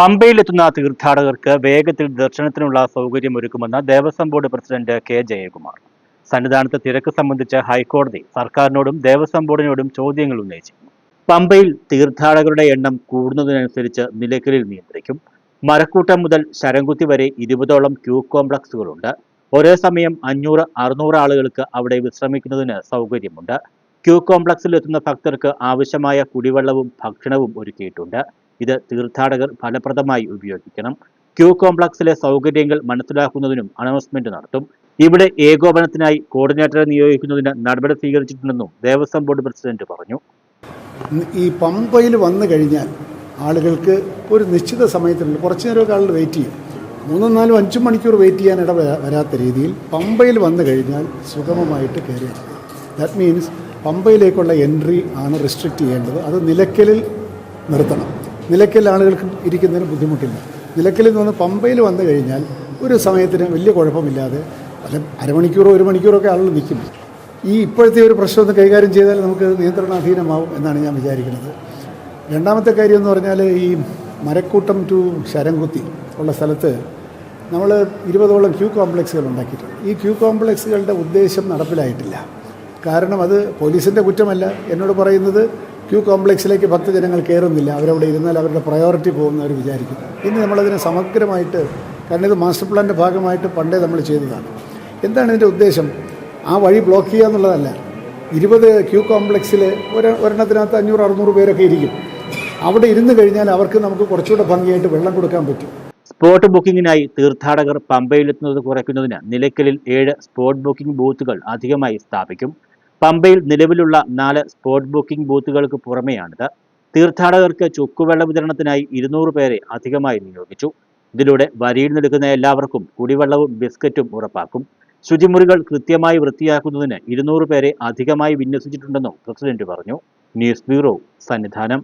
പമ്പയിലെത്തുന്ന തീർത്ഥാടകർക്ക് വേഗത്തിൽ ദർശനത്തിനുള്ള സൗകര്യം ഒരുക്കുമെന്ന് Devaswom board president K Jayakumar. സന്നിധാനത്ത് തിരക്ക് സംബന്ധിച്ച് ഹൈക്കോടതി സർക്കാരിനോടും ദേവസ്വം ബോർഡിനോടും ചോദ്യങ്ങൾ ഉന്നയിച്ചിരുന്നു പമ്പയിൽ തീർത്ഥാടകരുടെ എണ്ണം കൂടുന്നതിനനുസരിച്ച് നിലയ്ക്കലിൽ നിയന്ത്രിക്കും. മരക്കൂട്ടം മുതൽ ശരംകുത്തി വരെ ഇരുപതോളം ക്യൂ കോംപ്ലക്സുകളുണ്ട്. ഒരേ സമയം അഞ്ഞൂറ് അറുന്നൂറ് ആളുകൾക്ക് അവിടെ വിശ്രമിക്കുന്നതിന് സൗകര്യമുണ്ട്. ക്യൂ കോംപ്ലക്സിൽ എത്തുന്ന ഭക്തർക്ക് ആവശ്യമായ കുടിവെള്ളവും ഭക്ഷണവും ഒരുക്കിയിട്ടുണ്ട്. ഇത് തീർത്ഥാടകർ ഫലപ്രദമായി ഉപയോഗിക്കണം. ക്യൂ കോംപ്ലക്സിലെ സൗകര്യങ്ങൾ മനസ്സിലാക്കുന്നതിനും അനൗൺസ്മെന്റ് നടത്തും. ഇവിടെ ഏകോപനത്തിനായി കോർഡിനേറ്ററെ നിയോഗിക്കുന്നതിന് നടപടി സ്വീകരിച്ചിട്ടുണ്ടെന്നും ദേവസ്വം ബോർഡ് പ്രസിഡന്റ് പറഞ്ഞു. ഈ പമ്പയിൽ വന്നു കഴിഞ്ഞാൽ ആളുകൾക്ക് ഒരു നിശ്ചിത സമയത്തിനുള്ളിൽ കുറച്ച് നേരമൊക്കെ ആളുകൾ വെയിറ്റ് ചെയ്യും. മൂന്നും നാലും അഞ്ചും മണിക്കൂർ വെയിറ്റ് ചെയ്യാൻ ഇട വരാത്ത രീതിയിൽ പമ്പയിൽ വന്നു കഴിഞ്ഞാൽ സുഗമമായിട്ട് കയറി ദാറ്റ് മീൻസ് പമ്പയിലേക്കുള്ള എൻട്രി ആണ് റെസ്ട്രിക്റ്റ് ചെയ്യേണ്ടത്. അത് നിലയ്ക്കലിൽ നിർത്തണം. നിലയ്ക്കൽ ആളുകൾക്ക് ഇരിക്കുന്നതിന് ബുദ്ധിമുട്ടില്ല. നിലയ്ക്കലിൽ നിന്ന് പമ്പയിൽ വന്നു കഴിഞ്ഞാൽ ഒരു സമയത്തിന് വലിയ കുഴപ്പമില്ലാതെ അല്ല അരമണിക്കൂറോ ഒരു മണിക്കൂറോ ഒക്കെ ആളുകൾ നിൽക്കും. ഈ ഇപ്പോഴത്തെ ഒരു പ്രശ്നം ഒന്ന് കൈകാര്യം ചെയ്താൽ നമുക്ക് നിയന്ത്രണാധീനമാവും എന്നാണ് ഞാൻ വിചാരിക്കുന്നത്. രണ്ടാമത്തെ കാര്യം എന്ന് പറഞ്ഞാൽ ഈ മരക്കൂട്ടം ടു ശരംകുത്തി ഉള്ള സ്ഥലത്ത് നമ്മൾ ഇരുപതോളം ക്യൂ കോംപ്ലക്സുകൾ ഉണ്ടാക്കിയിട്ടുണ്ട്. ഈ ക്യൂ കോംപ്ലക്സുകളുടെ ഉദ്ദേശം നടപ്പിലായിട്ടില്ല. കാരണം അത് പോലീസിന്റെ കുറ്റമല്ല. എന്നോട് പറയുന്നത് ക്യൂ കോംപ്ലക്സിലേക്ക് ഭക്തജനങ്ങൾ കയറുന്നില്ല അവരവിടെ ഇരുന്നാൽ അവരുടെ പ്രയോറിറ്റി പോകുന്നവർ വിചാരിക്കും ഇന്ന് ഇനി നമ്മളതിനെ സമഗ്രമായിട്ട് കാരണം ഇത് മാസ്റ്റർ പ്ലാന്റെ ഭാഗമായിട്ട് പണ്ടേ നമ്മൾ ചെയ്തതാണ്. എന്താണ് ഇതിന്റെ ഉദ്ദേശം? ആ വഴി ബ്ലോക്ക് ചെയ്യുക എന്നുള്ളതല്ല. ഇരുപത് ക്യൂ കോംപ്ലക്സിൽ ഒരു ഒരെണ്ണത്തിനകത്ത് അഞ്ഞൂറ് അറുന്നൂറ് പേരൊക്കെ ഇരിക്കും. അവിടെ ഇരുന്ന് കഴിഞ്ഞാൽ അവർക്ക് നമുക്ക് കുറച്ചുകൂടെ ഭംഗിയായിട്ട് വെള്ളം കൊടുക്കാൻ പറ്റും. സ്പോട്ട് ബുക്കിംഗിനായി തീർത്ഥാടകർ പമ്പയിലെത്തുന്നത് കുറയ്ക്കുന്നതിന് നിലയ്ക്കലിൽ ഏഴ് സ്പോട്ട് ബുക്കിംഗ് ബൂത്തുകൾ അധികമായി സ്ഥാപിക്കും. പമ്പയിൽ നിലവിലുള്ള നാല് സ്പോട്ട് ബുക്കിംഗ് ബൂത്തുകൾക്ക് പുറമെയാണിത്. തീർത്ഥാടകർക്ക് ചുക്കുവെള്ള വിതരണത്തിനായി ഇരുന്നൂറ് പേരെ അധികമായി നിയോഗിച്ചു. ഇതിലൂടെ വരിയിൽ നിൽക്കുന്ന എല്ലാവർക്കും കുടിവെള്ളവും ബിസ്ക്കറ്റും ഉറപ്പാക്കും. ശുചിമുറികൾ കൃത്യമായി വൃത്തിയാക്കുന്നതിന് ഇരുന്നൂറ് പേരെ അധികമായി വിന്യസിച്ചിട്ടുണ്ടെന്നും പ്രസിഡന്റ് പറഞ്ഞു. News bureau Sannidhanam.